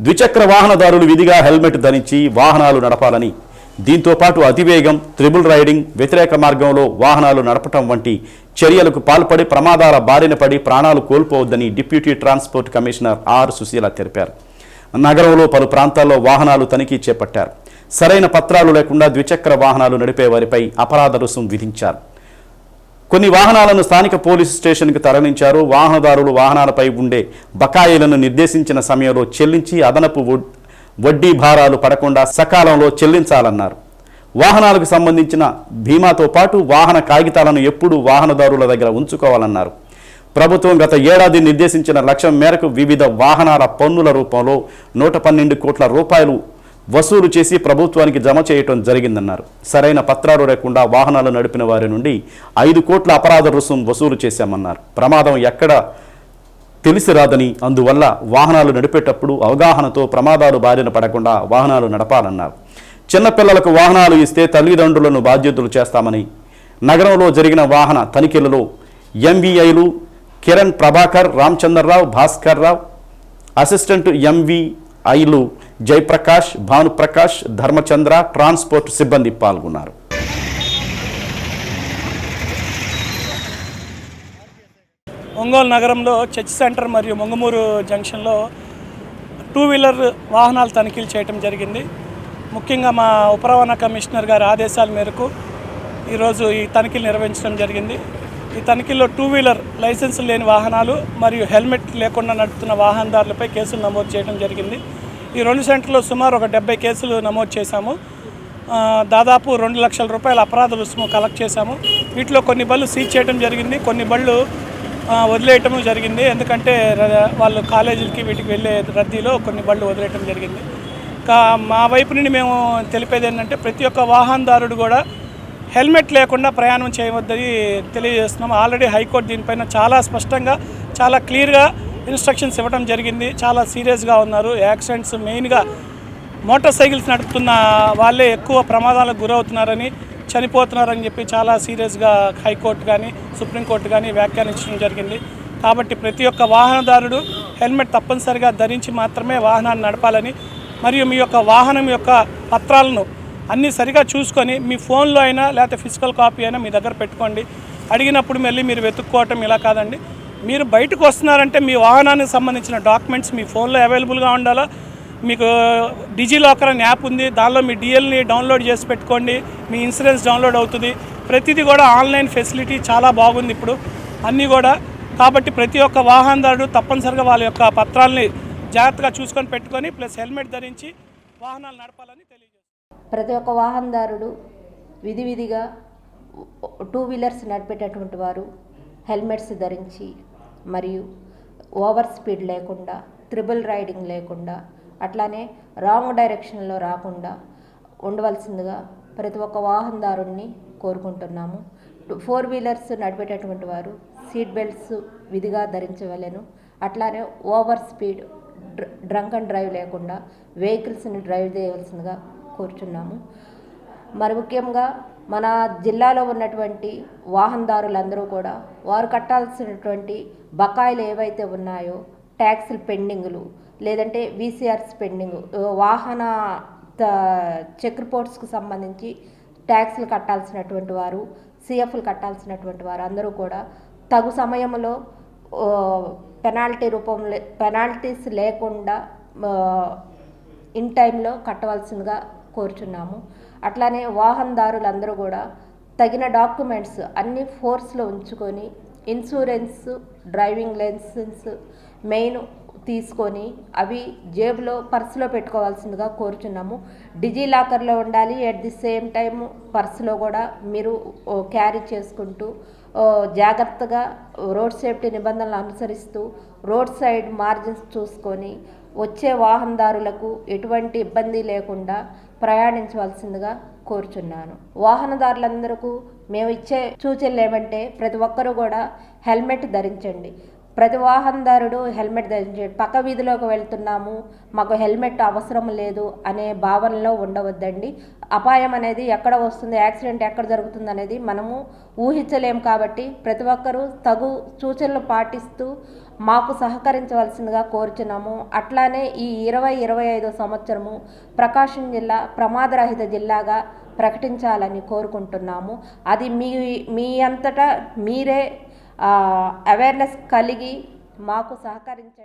ద్విచక్ర వాహనదారులు విధిగా హెల్మెట్ ధరించి వాహనాలు నడపాలని దీంతో పాటు అతివేగం త్రిబుల్ రైడింగ్ వ్యతిరేక మార్గంలో వాహనాలు నడపటం వంటి చర్యలకు పాల్పడి ప్రమాదాల బారిన పడి ప్రాణాలు కోల్పోవద్దని deputy transport commissioner R Susheela తెలిపారు. నగరంలో పలు ప్రాంతాల్లో వాహనాలు తనిఖీ చేపట్టారు. సరైన పత్రాలు లేకుండా ద్విచక్ర వాహనాలు నడిపే వారిపై అపరాధ రుసుం విధించారు. కొన్ని వాహనాలను స్థానిక పోలీసు స్టేషన్కి తరలించారు. వాహనదారులు వాహనాలపై ఉండే బకాయిలను నిర్దేశించిన సమయంలో చెల్లించి అదనపు వడ్డీ భారాలు పడకుండా సకాలంలో చెల్లించాలన్నారు. వాహనాలకు సంబంధించిన బీమాతో పాటు వాహన కాగితాలను ఎప్పుడూ వాహనదారుల దగ్గర ఉంచుకోవాలన్నారు. ప్రభుత్వం గత ఏడాది నిర్దేశించిన లక్ష్యం మేరకు వివిధ వాహనాల పన్నుల రూపంలో నూట పన్నెండు కోట్ల రూపాయలు వసూలు చేసి ప్రభుత్వానికి జమ చేయటం జరిగిందన్నారు. సరైన పత్రాలు లేకుండా వాహనాలు నడిపిన వారి నుండి ఐదు కోట్ల అపరాధ రుసుం వసూలు చేశామన్నారు. ప్రమాదం ఎక్కడ తెలిసి రాదని అందువల్ల వాహనాలు నడిపేటప్పుడు అవగాహనతో ప్రమాదాలు బారిన పడకుండా వాహనాలు నడపాలన్నారు. చిన్నపిల్లలకు వాహనాలు ఇస్తే తల్లిదండ్రులను బాధ్యతలు చేస్తామని నగరంలో జరిగిన వాహన తనిఖీలలో ఎంవీఐలు కిరణ్ ప్రభాకర్ రామచంద్రరావు భాస్కర్ రావు అసిస్టెంట్ ఎంవీఐలు జయప్రకాష్ భానుప్రకాష్ ధర్మచంద్ర ట్రాన్స్పోర్ట్ సిబ్బంది పాల్గొన్నారు. ఒంగోలు నగరంలో చర్చ్ సెంటర్ మరియు మొంగమూరు జంక్షన్లో టూ వీలర్ వాహనాలు తనిఖీలు చేయటం జరిగింది. ముఖ్యంగా మా ఉపరవాణా కమిషనర్ గారి ఆదేశాల మేరకు ఈరోజు ఈ తనిఖీలు నిర్వహించడం జరిగింది. ఈ తనిఖీల్లో టూ వీలర్ లైసెన్స్ లేని వాహనాలు మరియు హెల్మెట్ లేకుండా నడుపుతున్న వాహనదారులపై కేసులు నమోదు చేయడం జరిగింది. ఈ రెండు సెంటర్లో సుమారు ఒక డెబ్బై కేసులు నమోదు చేశాము. దాదాపు రెండు లక్షల రూపాయల అపరాధ రుసుము కలెక్ట్ చేశాము. వీటిలో కొన్ని బళ్ళు సీజ్ చేయడం జరిగింది కొన్ని బళ్ళు వదిలేయటం జరిగింది. ఎందుకంటే వాళ్ళు కాలేజీలకి వీటికి వెళ్ళే రద్దీలో కొన్ని బళ్ళు వదిలేయటం జరిగింది. కా మా వైపు నుండి మేము తెలిపేది ఏంటంటే ప్రతి ఒక్క వాహనదారుడు కూడా హెల్మెట్ లేకుండా ప్రయాణం చేయవద్దని తెలియజేస్తున్నాం ఆల్రెడీ హైకోర్టు దీనిపైన చాలా స్పష్టంగా చాలా క్లియర్గా ఇన్స్ట్రక్షన్స్ ఇవ్వడం జరిగింది. చాలా సీరియస్గా ఉన్నారు. యాక్సిడెంట్స్ మెయిన్గా మోటార్ సైకిల్స్ నడుపుతున్న వాళ్ళే ఎక్కువ ప్రమాదాలకు గురవుతున్నారని చనిపోతున్నారని చెప్పి చాలా సీరియస్గా హైకోర్టు కానీ సుప్రీంకోర్టు కానీ వ్యాఖ్యానించడం జరిగింది. కాబట్టి ప్రతి ఒక్క వాహనదారుడు హెల్మెట్ తప్పనిసరిగా ధరించి మాత్రమే వాహనాన్ని నడపాలని మరియు మీ యొక్క వాహనం యొక్క పత్రాలను అన్నీ సరిగా చూసుకొని మీ ఫోన్లో అయినా లేకపోతే ఫిజికల్ కాపీ అయినా మీ దగ్గర పెట్టుకోండి. అడిగినప్పుడు మళ్ళీ మీరు వెతుక్కోవటం ఇలా కాదండి. మీరు బయటకు వస్తున్నారంటే మీ వాహనానికి సంబంధించిన డాక్యుమెంట్స్ మీ ఫోన్లో అవైలబుల్గా ఉండాలా? మీకు డిజిలాకర్ అనే యాప్ ఉంది. దానిలో మీ డిఎల్ని డౌన్లోడ్ చేసి పెట్టుకోండి. మీ ఇన్సూరెన్స్ డౌన్లోడ్ అవుతుంది. ప్రతిదీ కూడా ఆన్లైన్ ఫెసిలిటీ చాలా బాగుంది ఇప్పుడు. అన్నీ కూడా. కాబట్టి ప్రతి ఒక్క వాహనదారుడు తప్పనిసరిగా వాళ్ళ యొక్క పత్రాలని జాగ్రత్తగా చూసుకొని పెట్టుకొని ప్లస్ హెల్మెట్ ధరించి వాహనాలు నడపాలని తెలియజేస్తారు ప్రతి ఒక్క వాహనదారుడు విధి విధిగా టూ వీలర్స్ నడిపేటటువంటి వారు హెల్మెట్స్ ధరించి మరియు ఓవర్ స్పీడ్ లేకుండా త్రిబుల్ రైడింగ్ లేకుండా అట్లానే రాంగ్ డైరెక్షన్లో రాకుండా ఉండవలసిందిగా ప్రతి ఒక్క వాహనదారుణ్ణి కోరుకుంటున్నాము. ఫోర్ వీలర్స్ నడిపేటటువంటి వారు సీట్ బెల్ట్స్ విధిగా ధరించవలెను. అట్లానే ఓవర్ స్పీడ్ డ్ర డ్రంక్ అండ్ డ్రైవ్ లేకుండా వెహికల్స్ని డ్రైవ్ చేయవలసిందిగా కోరుచున్నాము. మరి ముఖ్యంగా మన జిల్లాలో ఉన్నటువంటి వాహనదారులందరూ కూడా వారు కట్టాల్సినటువంటి బకాయిలు ఏవైతే ఉన్నాయో ట్యాక్స్లు పెండింగులు లేదంటే వీసీఆర్స్ పెండింగ్ వాహన త- చెక్ రిపోర్ట్స్కు సంబంధించి ట్యాక్స్లు కట్టాల్సినటువంటి వారు సిఎఫ్లు కట్టాల్సినటువంటి వారు అందరూ కూడా తగు సమయంలో పెనాల్టీ రూపంలో పెనాల్టీస్ లేకుండా ఇన్ టైంలో కట్టవలసిందిగా కోరుచున్నాము. అట్లానే వాహనదారులందరూ కూడా తగిన డాక్యుమెంట్స్ అన్ని ఫోర్స్లో ఉంచుకొని ఇన్సూరెన్స్ డ్రైవింగ్ లైసెన్స్ మెయిన్ తీసుకొని అవి జేబులో పర్సులో పెట్టుకోవాల్సిందిగా కోరుచున్నాము. డిజీ లాకర్లో ఉండాలి ఎట్ ది సేమ్ టైం పర్సులో కూడా మీరు క్యారీ చేసుకుంటూ జాగ్రత్తగా రోడ్ సేఫ్టీ నిబంధనలు అనుసరిస్తూ రోడ్ సైడ్ మార్జిన్స్ చూసుకొని వచ్చే వాహనదారులకు ఎటువంటి ఇబ్బంది లేకుండా ప్రయాణించవలసిందిగా కోరుచున్నాను. వాహనదారులందరకు మేము ఇచ్చే సూచనలు ఏమంటే ప్రతి ఒక్కరూ కూడా హెల్మెట్ ధరించండి. ప్రతి వాహనదారుడు హెల్మెట్ ధరించాడు పక్క వీధిలోకి వెళ్తున్నాము మాకు హెల్మెట్ అవసరం లేదు అనే భావనలో ఉండవద్దండి. అపాయం అనేది ఎక్కడ వస్తుంది యాక్సిడెంట్ ఎక్కడ జరుగుతుంది అనేది మనము ఊహించలేము కాబట్టి ప్రతి ఒక్కరూ తగు సూచనలు పాటిస్తూ మాకు సహకరించవలసిందిగా కోరుచున్నాము. అట్లానే ఈ ఇరవై ఇరవై ఐదో సంవత్సరము ప్రకాశం జిల్లా ప్రమాదరహిత జిల్లాగా ప్రకటించాలని కోరుకుంటున్నాము. అది మీ మీ అంతటా మీరే అవేర్నెస్ కలిగి మాకు సహకరించండి.